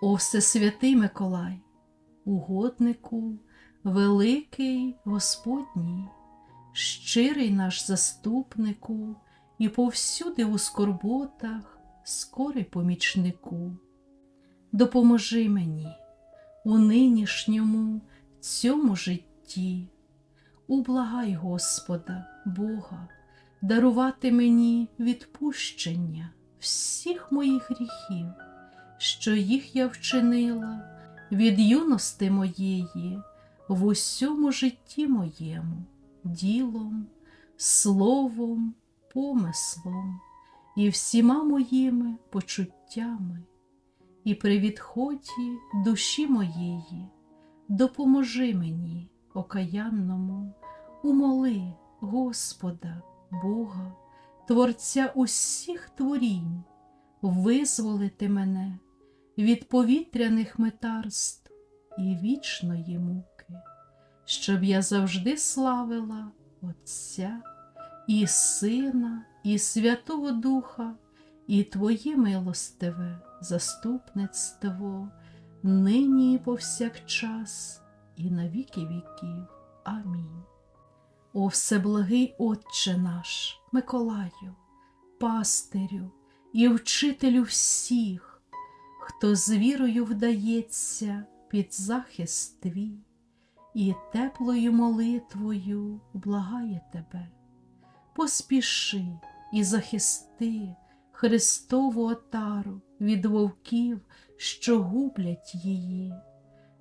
О Всесвятий Миколай, угоднику, великий Господній, щирий наш заступнику і повсюди у скорботах, скорий помічнику. Допоможи мені у нинішньому цьому житті, ублагай Господа, Бога, дарувати мені відпущення всіх моїх гріхів, що їх я вчинила від юності моєї в усьому житті моєму, ділом, словом, помислом і всіма моїми почуттями. І при відході душі моєї допоможи мені, окаянному, умоли Господа, Бога, Творця усіх творінь, визволити мене від повітряних метарств і вічної муки, щоб я завжди славила Отця і Сина, і Святого Духа, і Твоє милостиве заступництво, нині і повсякчас, і на віки віків. Амінь. О Всеблагий Отче наш, Миколаю, пастирю і вчителю всіх, хто з вірою вдається під захист твій, і теплою молитвою благає тебе. Поспіши і захисти Христову отару від вовків, що гублять її,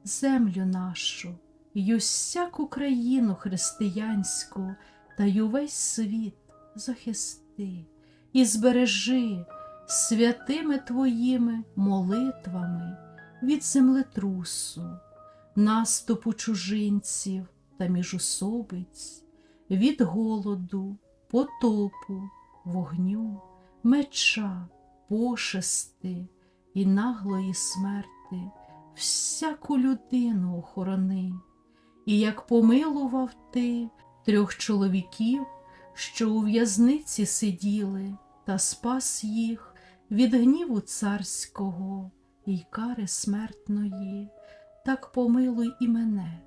землю нашу й усяку країну християнську та й увесь світ захисти і збережи святими Твоїми молитвами від землетрусу, наступу чужинців та міжусобиць, від голоду, потопу, вогню, меча, пошести і наглої смерти, всяку людину охорони. І як помилував ти трьох чоловіків, що у в'язниці сиділи, та спас їх від гніву царського і кари смертної, так помилуй і мене,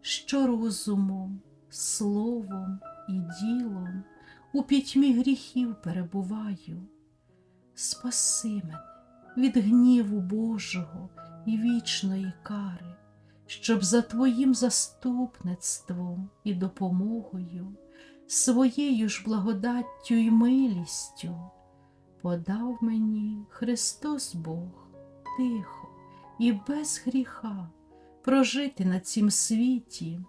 що розумом, словом і ділом у пітьмі гріхів перебуваю. Спаси мене від гніву Божого і вічної кари, щоб за Твоїм заступництвом і допомогою, своєю ж благодаттю і милістю подав мені Христос Бог тихо і без гріха прожити на цім світі,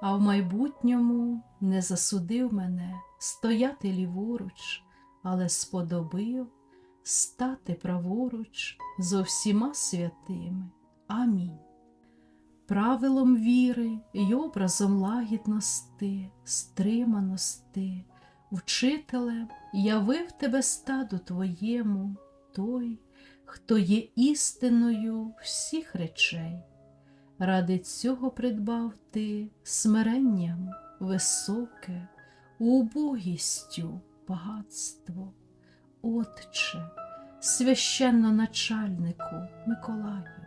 а в майбутньому не засудив мене стояти ліворуч, але сподобив стати праворуч зо всіма святими. Амінь. Правилом віри й образом лагідності, стриманості, вчителем явив тебе стаду твоєму, той, хто є істиною всіх речей. Ради цього придбав ти смиренням високе, убогістю багатство. Отче, священноначальнику Миколаю,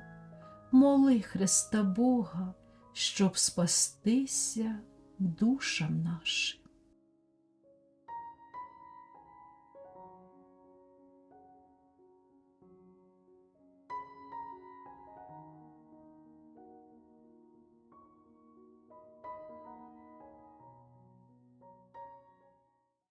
моли Христа Бога, щоб спастися душам нашим.